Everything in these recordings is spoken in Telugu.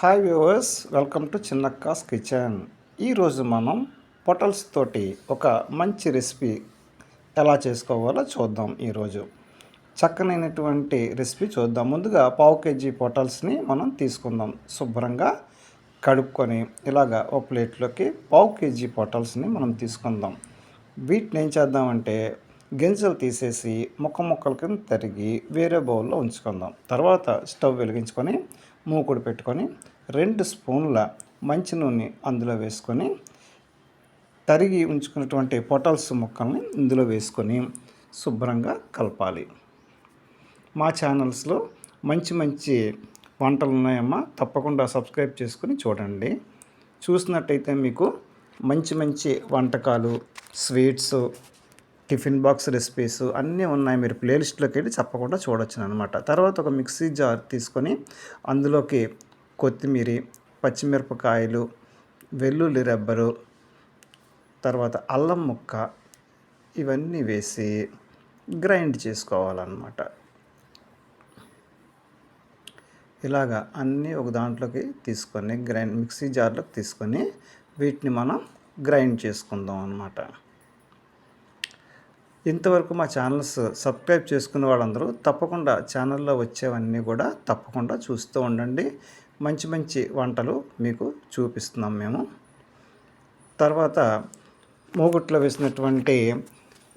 Hi viewers welcome to Chinnakka's kitchen ఈరోజు మనం పొటల్స్ తోటి ఒక మంచి రెసిపీ ఎలా చేసుకోవాలో చూద్దాం ఈరోజు చక్కనైనటువంటి రెసిపీ చూద్దాం. ముందుగా పావు కేజీ పొటల్స్ని మనం తీసుకుందాం. శుభ్రంగా కడుక్కొని ఇలాగా ఒక ప్లేట్లోకి పావు కేజీ పొటల్స్ని మనం తీసుకుందాం. వీటిని ఏం చేద్దామంటే గింజలు తీసేసి ముక్క ముక్కల కింద తరిగి వేరే బౌల్లో ఉంచుకుందాం. తర్వాత స్టవ్ వెలిగించుకొని మూకుడు పెట్టుకొని రెండు స్పూన్ల మంచి నూనె అందులో వేసుకొని తరిగి ఉంచుకున్నటువంటి పొటల్స్ ముక్కల్ని ఇందులో వేసుకొని శుభ్రంగా కలపాలి. మా ఛానల్స్లో మంచి మంచి వంటలు ఉన్నాయమ్మా. తప్పకుండా సబ్స్క్రైబ్ చేసుకుని చూడండి. చూసినట్టయితే మీకు మంచి మంచి వంటకాలు స్వీట్స్ టిఫిన్ బాక్స్ రెసిపీస్ అన్నీ ఉన్నాయి. మీరు ప్లేలిస్ట్లోకి వెళ్ళి తప్పకుండా చూడొచ్చు అనమాట తర్వాత ఒక మిక్సీ జార్ తీసుకొని అందులోకి కొత్తిమీర పచ్చిమిరపకాయలు వెల్లుల్లి రెబ్బరు తర్వాత అల్లం ముక్క ఇవన్నీ వేసి గ్రైండ్ చేసుకోవాలన్నమాట. ఇలాగా అన్నీ ఒక దాంట్లోకి తీసుకొని గ్రైండ్ మిక్సీ జార్లోకి తీసుకొని వీటిని మనం గ్రైండ్ చేసుకుందాం అన్నమాట ఇంతవరకు మా ఛానల్స్ సబ్స్క్రైబ్ చేసుకున్న వాళ్ళందరూ తప్పకుండా ఛానల్లో వచ్చేవన్నీ కూడా తప్పకుండా చూస్తూ ఉండండి. మంచి మంచి వంటలు మీకు చూపిస్తున్నాం మేము. తర్వాత మూగుట్లో వేసినటువంటి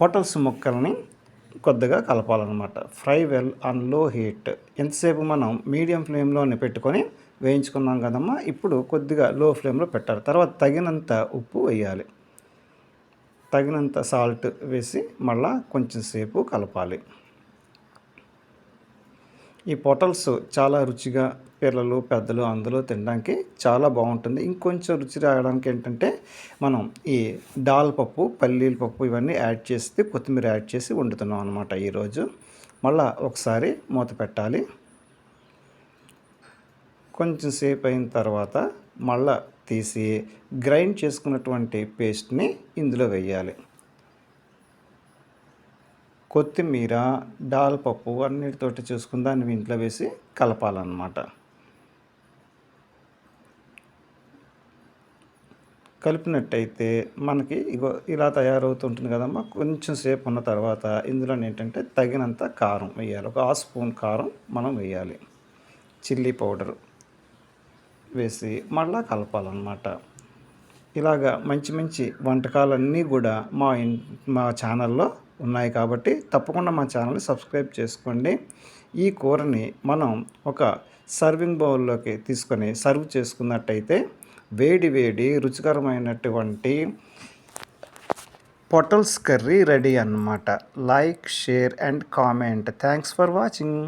పొటల్స్ ముక్కల్ని కొద్దిగా కలపాలన్నమాట. ఫ్రై వెల్ ఆన్లో హీట్. ఎంతసేపు మనం మీడియం ఫ్లేమ్లోనే పెట్టుకొని వేయించుకున్నాం కదమ్మా? ఇప్పుడు కొద్దిగా లో ఫ్లేమ్లో పెట్టాలి. తర్వాత తగినంత ఉప్పు వేయాలి. తగినంత సాల్ట్ వేసి మళ్ళా కొంచెం సేపు కలపాలి. ఈ పొటల్స్ చాలా రుచిగా పిల్లలు పెద్దలు అందులో తినడానికి చాలా బాగుంటుంది. ఇంకొంచెం రుచి రావడానికి ఏంటంటే మనం ఈ దాల్ పప్పు పల్లీల పప్పు ఇవన్నీ యాడ్ చేసి కొత్తిమీర యాడ్ చేసి వండుతున్నాం అనమాట ఈరోజు. మళ్ళా ఒకసారి మూత పెట్టాలి. కొంచెం సేపు అయిన తర్వాత మళ్ళా తీసి గ్రైండ్ చేసుకున్నటువంటి పేస్ట్ని ఇందులో వేయాలి. కొత్తిమీర డాల్ పప్పు అన్నిటితోటి చూసుకుని దాన్ని ఇంట్లో వేసి కలపాలన్నమాట. కలిపినట్టయితే మనకి ఇగో ఇలా తయారవుతుంటుంది కదమ్మా. కొంచెం సేపు ఉన్న తర్వాత ఇందులో ఏంటంటే తగినంత కారం వేయాలి. ఒక హాఫ్ స్పూన్ కారం మనం వేయాలి. Chilli powder. వేసి మళ్ళా కలపాలన్నమాట. ఇలాగా మంచి మంచి వంటకాలన్నీ కూడా మా ఇన్ మా ఛానల్లో ఉన్నాయి కాబట్టి తప్పకుండా మా ఛానల్ని సబ్స్క్రైబ్ చేసుకోండి. ఈ కూరని మనం ఒక సర్వింగ్ బౌల్లోకి తీసుకొని సర్వ్ చేసుకున్నట్టయితే వేడి వేడి రుచికరమైనటువంటి పొటల్స్ కర్రీ రెడీ అన్నమాట. Like share and comment. Thanks for watching.